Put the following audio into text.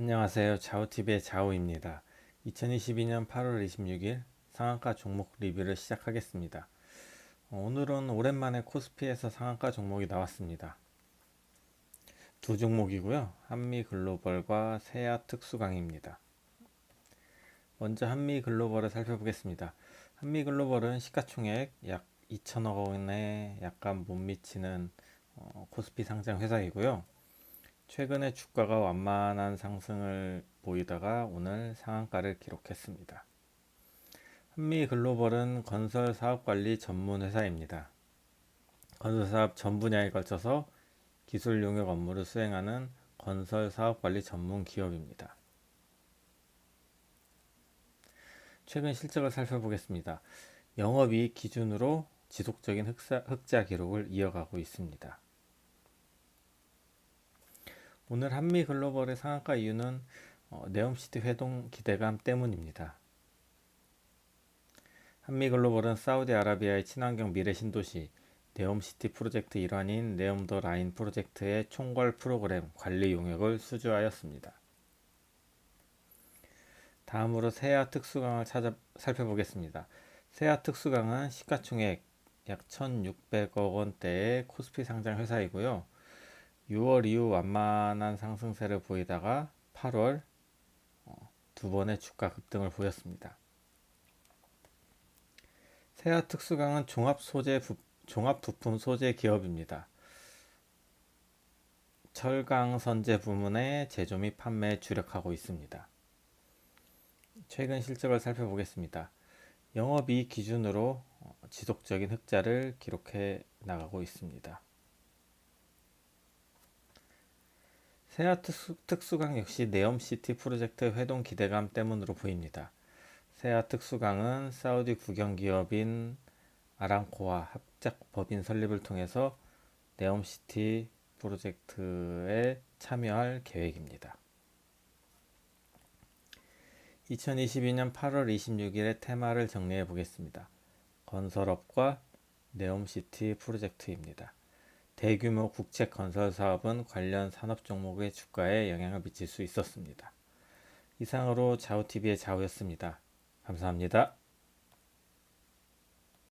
안녕하세요. 자우TV의 자우입니다. 2022년 8월 26일 상한가 종목 리뷰를 시작하겠습니다. 어, 오늘은 오랜만에 코스피에서 상한가 종목이 나왔습니다. 두 종목이고요. 한미 글로벌과 세아 특수강입니다. 먼저 한미 글로벌을 살펴보겠습니다. 한미 글로벌은 시가총액 약 2천억 원에 약간 못 미치는 어, 코스피 상장 회사이고요. 최근에 주가가 완만한 상승을 보이다가 오늘 상한가를 기록했습니다. 한미 글로벌은 건설 사업 관리 전문 회사입니다. 건설 사업 전 분야에 걸쳐서 기술 용역 업무를 수행하는 건설 사업 관리 전문 기업입니다. 최근 실적을 살펴보겠습니다. 영업이익 기준으로 지속적인 흑사, 흑자 기록을 이어가고 있습니다. 오늘 한미 글로벌의 상한가 이유는 어, 네옴시티 회동 기대감 때문입니다. 한미 글로벌은 사우디아라비아의 친환경 미래 신도시 네옴시티 프로젝트 일환인 네옴 더 라인 프로젝트의 총괄 프로그램 관리 용역을 수주하였습니다. 다음으로 세아 특수강을 찾아 살펴보겠습니다. 세아 특수강은 시가총액 약 1,600억 원대의 코스피 상장 회사이고요. 6월 이후 완만한 상승세를 보이다가 8월 어, 두 번의 주가 급등을 보였습니다. 세아 특수강은 종합 소재 부, 종합 부품 소재 기업입니다. 철강 선재 부문의 제조 및 판매에 주력하고 있습니다. 최근 실적을 살펴보겠습니다. 영업이익 기준으로 어, 지속적인 흑자를 기록해 나가고 있습니다. 세아 특수, 강 역시 네옴시티 프로젝트 회동 기대감 때문으로 보입니다. 세아 특수강은 사우디 국영기업인 아랑코와 합작 법인 설립을 통해서 네옴시티 프로젝트에 참여할 계획입니다. 2022년 8월 26일의 테마를 정리해 보겠습니다. 건설업과 네옴시티 프로젝트입니다. 대규모 국책 건설 사업은 관련 산업 종목의 주가에 영향을 미칠 수 있었습니다. 이상으로 자우TV의 자우였습니다. 감사합니다.